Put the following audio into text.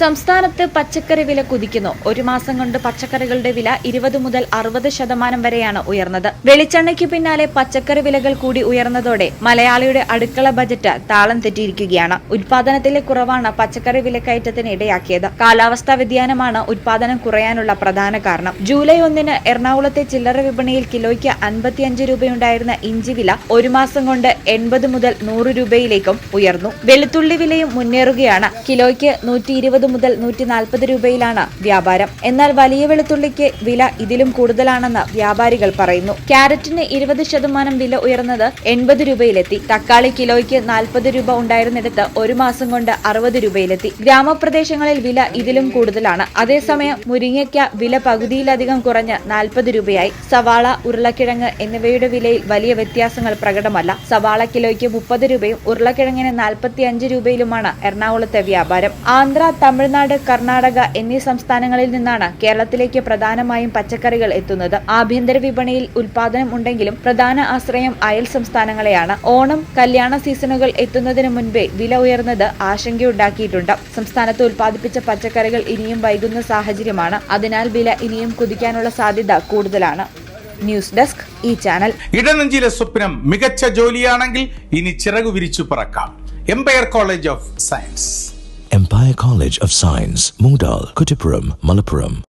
സംസ്ഥാനത്ത് പച്ചക്കറി വില കുതിക്കുന്നു. ഒരു മാസം കൊണ്ട് പച്ചക്കറികളുടെ വില ഇരുപത് മുതൽ അറുപത് ശതമാനം വരെയാണ് ഉയർന്നത്. വെളിച്ചെണ്ണയ്ക്ക് പിന്നാലെ പച്ചക്കറി വിലകൾ കൂടി ഉയർന്നതോടെ മലയാളിയുടെ അടുക്കള ബജറ്റ് താളം തെറ്റിയിരിക്കുകയാണ്. ഉൽപാദനത്തിലെ കുറവാണ് പച്ചക്കറി വിലക്കയറ്റത്തിന് ഇടയാക്കിയത്. കാലാവസ്ഥാ വ്യതിയാനമാണ് ഉൽപാദനം കുറയാനുള്ള പ്രധാന കാരണം. ജൂലൈ ഒന്നിന് എറണാകുളത്തെ ചില്ലറ വിപണിയിൽ കിലോയ്ക്ക് അൻപത്തിയഞ്ച് രൂപയുണ്ടായിരുന്ന ഇഞ്ചി വില ഒരു മാസം കൊണ്ട് എൺപത് മുതൽ നൂറ് രൂപയിലേക്കും ഉയർന്നു. വെളുത്തുള്ളി വിലയും മുന്നേറുകയാണ്. കിലോയ്ക്ക് നൂറ്റി മുതൽ നൂറ്റി നാൽപ്പത് രൂപയിലാണ് വ്യാപാരം. എന്നാൽ വലിയ വെളുത്തുള്ളിക്ക് വില ഇതിലും കൂടുതലാണെന്ന് വ്യാപാരികൾ പറയുന്നു. ക്യാരറ്റിന് ഇരുപത് ശതമാനം വില ഉയർന്നത് എൺപത് രൂപയിലെത്തി. തക്കാളി കിലോയ്ക്ക് നാൽപ്പത് രൂപ ഉണ്ടായിരുന്നിടത്ത് ഒരു മാസം കൊണ്ട് അറുപത് രൂപയിലെത്തി. ഗ്രാമപ്രദേശങ്ങളിൽ വില ഇതിലും കൂടുതലാണ്. അതേസമയം മുരിങ്ങയ്ക്ക വില പകുതിയിലധികം കുറഞ്ഞ് നാൽപ്പത് രൂപയായി. സവാള ഉരുളക്കിഴങ്ങ് എന്നിവയുടെ വിലയിൽ വലിയ വ്യത്യാസങ്ങൾ പ്രകടമല്ല. സവാള കിലോയ്ക്ക് മുപ്പത് രൂപയും ഉരുളക്കിഴങ്ങിന് നാൽപ്പത്തി അഞ്ച് രൂപയിലുമാണ് എറണാകുളത്തെ വ്യാപാരം. ആന്ധ്ര തമിഴ്നാട് കർണാടക എന്നീ സംസ്ഥാനങ്ങളിൽ നിന്നാണ് കേരളത്തിലേക്ക് പ്രധാനമായും പച്ചക്കറികൾ എത്തുന്നത്. ആഭ്യന്തര വിപണിയിൽ ഉൽപാദനം ഉണ്ടെങ്കിലും പ്രധാന ആശ്രയം അയൽ സംസ്ഥാനങ്ങളെയാണ്. ഓണം കല്യാണ സീസണുകൾ എത്തുന്നതിന് മുൻപേ വില ഉയർന്നത് ആശങ്കയുണ്ടാക്കിയിട്ടുണ്ട്. സംസ്ഥാനത്ത് ഉൽപ്പാദിപ്പിച്ച പച്ചക്കറികൾ ഇനിയും വൈകുന്ന സാഹചര്യമാണ്. അതിനാൽ വില ഇനിയും കുതിക്കാനുള്ള സാധ്യത കൂടുതലാണ്. ന്യൂസ് ഡെസ്ക് ഈ ചാനൽ. ഇടനെഞ്ചിലെ സ്വപ്നം മികച്ച ജോലിയാണെങ്കിൽ ഇനി ചിറകു വിരിച്ചു പറക്കാം. Empire college of science. Empire College of Science, Moondal, Kuttipuram, Malappuram.